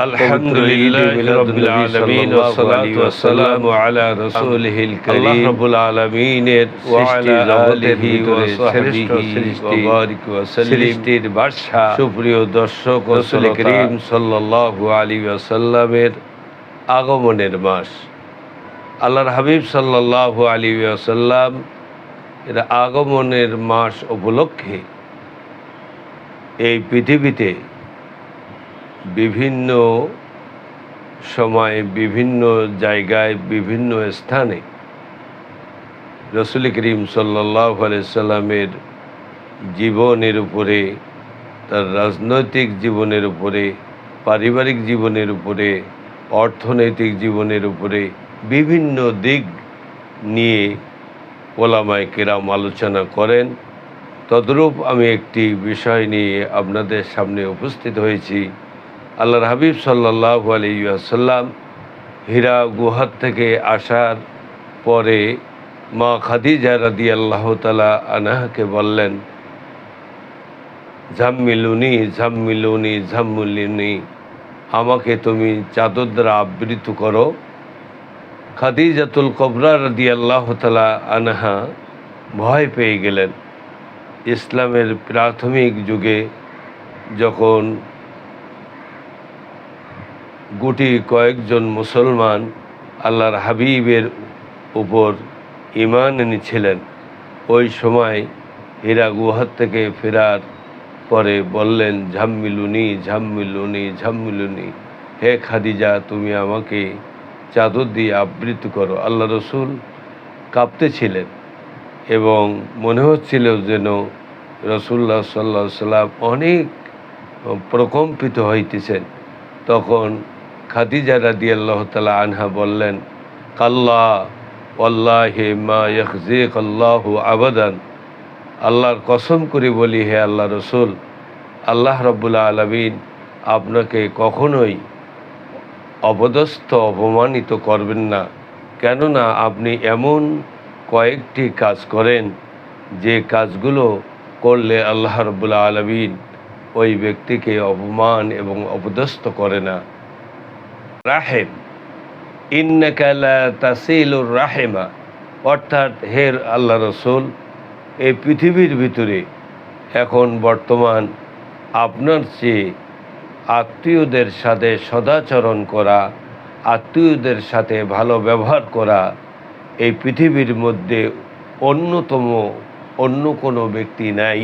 الحمد لله رب العالمين والصلاة والسلام على رسوله الكريم আল্লাহ রাব্বুল আলামিনের وعلى آله وصحبه وصحبه وبارك وسلم সৃষ্টির বাদশা সুপ্রিয় দর্শক ও রাসূল শ্রোতা, করিম সাল্লাল্লাহু আলাইহি ওয়াসাল্লামের আগমনের মাস আল্লাহর হাবিব সাল্লাল্লাহু আলাইহি ওয়াসাল্লাম এর আগমনের মাস উপলক্ষে এই পৃথিবীতে বিভিন্ন সময়, বিভিন্ন জায়গায়, বিভিন্ন স্থানে রসুল করিম সাল্লাহ সাল্লামের জীবনের উপরে, তার রাজনৈতিক জীবনের উপরে, পারিবারিক জীবনের উপরে, অর্থনৈতিক জীবনের উপরে বিভিন্ন দিক নিয়ে ওলামায় কেরাম আলোচনা করেন। তদ্রূপ আমি একটি বিষয় নিয়ে আপনাদের সামনে উপস্থিত হয়েছি। আল্লাহর হাবিব সাল্লাহ আলিয়াসাল্লাম হীরা গুহার থেকে আসার পরে মা খাদিজা রাদি আল্লাহ তালা আনাহাকে বললেন, ঝাম্মিলুনি ঝাম্মিলুনি ঝাম্মিলুনি, আমাকে তুমি চাদর দ্বারা আবৃত করো। খাদিজাতুল কবরা রাদি আল্লাহ তালা আনহা ভয় পেয়ে গেলেন। ইসলামের প্রাথমিক যুগে যখন গুটি কয়েকজন মুসলমান আল্লাহর হাবিবের উপর ইমান এনেছিলেন। ওই সময় হীরা গুহার থেকে ফেরার পরে বললেন, ঝাম্মিলুনি ঝাম্মিলুনি ঝাম্মিলুনি, হে খাদিজা, তুমি আমাকে চাদর দিয়ে আবৃত করো। আল্লাহ রসুল কাঁপতেছিলেন এবং মনে হচ্ছিল যেন রসুল্লাহ সাল্লা সাল্লাম অনেক প্রকম্পিত হইতেছেন। তখন খাদিজা রাদি আল্লাহ তালা আনহা বললেন, কাল্লা আল্লাহে মা ইয়খজেক আল্লাহ আবাদান। আল্লাহর কসম করে বলি, হে আল্লাহ রসুল, আল্লাহ রব্বুল্লা আলমিন আপনাকে কখনোই অপদস্থ, অপমানিত করবেন না। কেননা আপনি এমন কয়েকটি কাজ করেন, যে কাজগুলো করলে আল্লাহ রব্বুল্লা আলমিন ওই ব্যক্তিকে অপমান এবং অপদস্থ করে না। রাহেম। ইন্নাকালা তাসিলুর রাহেমা। অর্থাৎ হের আল্লাহ রসুল, এই পৃথিবীর ভিতরে এখন বর্তমান আপনার চেয়ে আত্মীয়দের সাথে সদাচরণ করা, আত্মীয়দের সাথে ভালো ব্যবহার করা, এই পৃথিবীর মধ্যে অন্যতম, অন্য কোনো ব্যক্তি নাই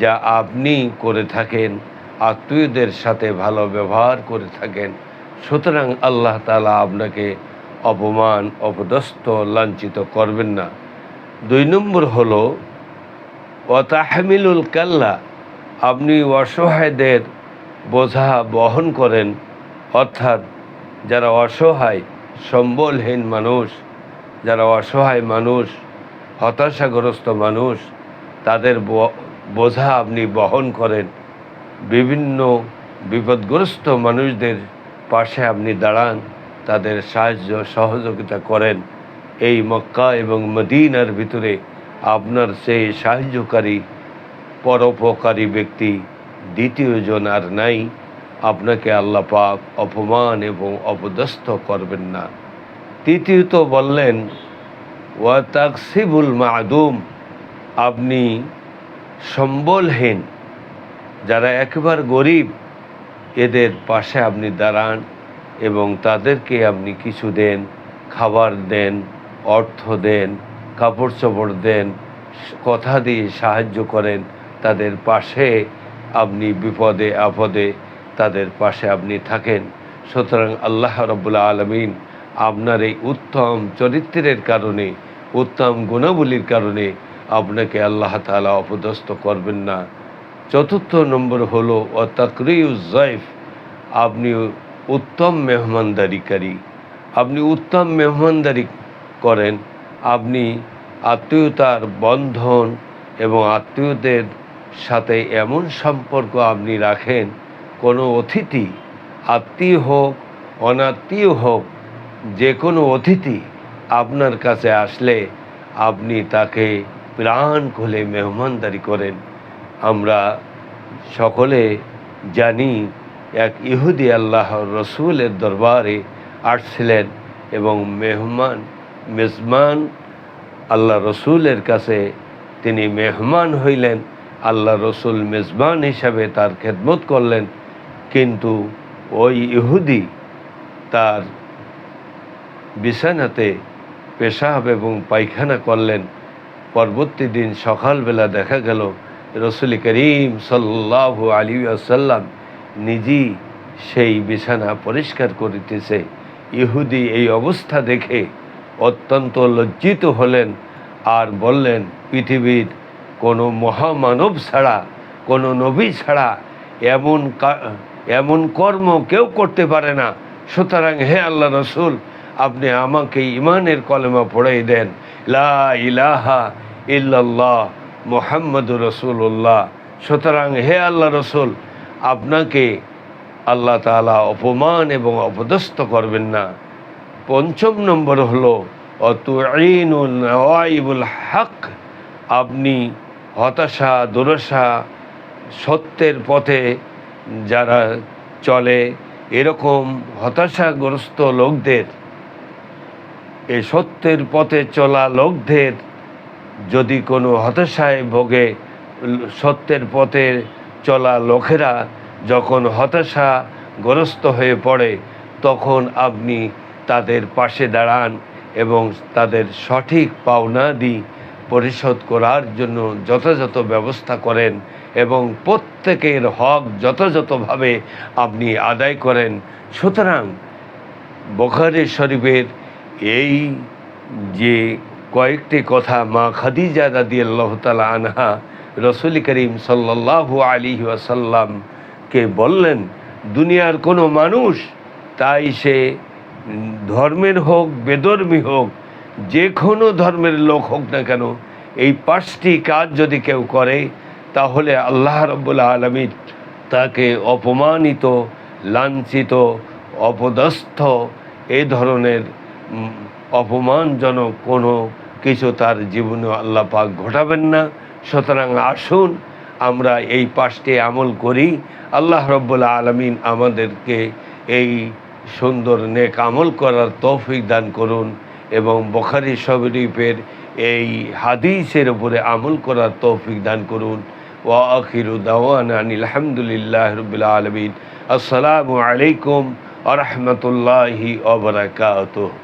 যা আপনি করে থাকেন, আত্মীয়দের সাথে ভালো ব্যবহার করে থাকেন। সুতরাং আল্লাহ তালা আপনাকে অপমান, অপদস্থ, লাঞ্ছিত করবেন না। দুই নম্বর হলো অতাহমিলুল কাল্লা, আপনি অসহায়দের বোঝা বহন করেন। অর্থাৎ যারা অসহায়, সম্বলহীন মানুষ, যারা অসহায় মানুষ, হতাশাগ্রস্ত মানুষ, তাদের বোঝা আপনি বহন করেন। বিভিন্ন বিপদগ্রস্ত মানুষদের পাশে আপনি দাঁড়ান, তাদের সাহায্য সহযোগিতা করেন। এই মক্কা এবং মদিনার ভিতরে আপনার সেই সাহায্যকারী, পরোপকারী ব্যক্তি দ্বিতীয়জন আর নাই। আপনাকে আল্লাহ পাক অপমান এবং অপদস্থ করবেন না। তৃতীয়ত বললেন ওয়া তাকসিবুল মাদুম আপনি সম্বলহীন। যারা একবার গরিব এদের পাশে আপনি দাঁড়ান এবং তাদেরকে আপনি কিছু দেন, খাবার দেন, অর্থ দেন কাপড় চোপড় দেন, কথা দিয়ে সাহায্য করেন, তাদের পাশে আপনি বিপদে, আপদে তাদের পাশে আপনি থাকেন। সুতরাং আল্লাহ রবুল্লা আলমিন আপনার এই উত্তম চরিত্রের কারণে, উত্তম গুণাবলীর কারণে আপনাকে আল্লাহ তালা অপদস্থ করবেন না। চতুর্থ নম্বর হলো ও তাকরিউজয়ফ আপনি উত্তম মেহমানদারিকারী। আপনি উত্তম মেহমানদারি করেন, আপনি আত্মীয়তার বন্ধন এবং আত্মীয়দের সাথে এমন সম্পর্ক আপনি রাখেন, কোনো অতিথি, আত্মীয় হোক, অনাত্মীয় হোক, যে কোনো অতিথি আপনার কাছে আসলে আপনি তাকে প্রাণ খুলে মেহমানদারি করেন। আমরা সকলে জানি এক ইহুদি আল্লাহ রসুলের দরবারে আসছিলেন এবং মেহমান, মেজমান আল্লাহ রসুলের কাছে তিনি মেহমান হইলেন, আল্লাহ রসুল মেজবান হিসাবে তার খেদমত করলেন। কিন্তু ওই ইহুদি তার বিছানাতে পেশাব এবং পায়খানা করলেন। পরবর্তী দিন সকালবেলা দেখা গেল রসুল করিম সাল্লাহ আলী আসাল্লাম নিজেই সেই বিছানা পরিষ্কার করিতেছে। ইহুদি এই অবস্থা দেখে অত্যন্ত লজ্জিত হলেন আর বললেন, পৃথিবীর কোনো মহামানব ছাড়া, কোনো নবী ছাড়া এমন এমন কর্ম কেউ করতে পারে না। সুতরাং হে আল্লাহ রসুল, আপনি আমাকে ইমানের কলেমা পড়াই দেন। লা ইলাহা ইল্লাল্লাহ মোহাম্মদ রসুল্লাহ সুতরাং হে আল্লাহ রসুল, আপনাকে আল্লাহ তাআলা অপমান এবং অপদস্থ করবেন না। পঞ্চম নম্বর হলো নওয়াইবুল হক। আপনি হতাশা দুরশা সত্যের পথে যারা চলে, এরকম হতাশাগ্রস্ত লোকদের এই সত্যের পথে চলা লোকদের যদি কোনো হতাশায় ভোগে, সত্যের পথে চলা লোকেরা যখন হতাশা গ্রস্ত হয়ে পড়ে, তখন আপনি তাদের পাশে দাঁড়ান এবং তাদের সঠিক পাওনা পাওনাদি পরিশোধ করার জন্য যথাযথ ব্যবস্থা করেন এবং প্রত্যেকের হক যথাযথভাবে আপনি আদায় করেন। সুতরাং বখারি শরীফের এই যে কয়েকটি কথা মা খাদিজা রাদি আল্লাহ তালা আনহা রসুল করিম সাল্লাহ আলী ওয়াসাল্লামকে বললেন, দুনিয়ার কোনো মানুষ, তাই সে ধর্মের হোক, বেধর্মী হোক যে কোনো ধর্মের লোক হোক না কেন, এই পাঁচটি কাজ যদি কেউ করে, তাহলে আল্লাহ রব্বুল্লা আলমী তাকে অপমানিত, লাঞ্ছিত, অপদস্থ, এ ধরনের অপমানজনক কোনো কিছু তার জীবনে আল্লাহ পাক ঘটাবেন না। সুতরাং আসুন, আমরা এই পাঁচটি আমল করি। আল্লাহ রব্বুল্লা আলমিন আমাদেরকে এই সুন্দর নেক আমল করার তৌফিক দান করুন এবং বখারি শরীফের এই হাদিসের উপরে আমল করার তৌফিক দান করুন। ওয়া আখিরু দাওয়ানা আনিল হামদুলিল্লাহ রবিল আলমিন। আসসালামু আলাইকুম আ রহমতুল্লাহি ওবরাকাতুহ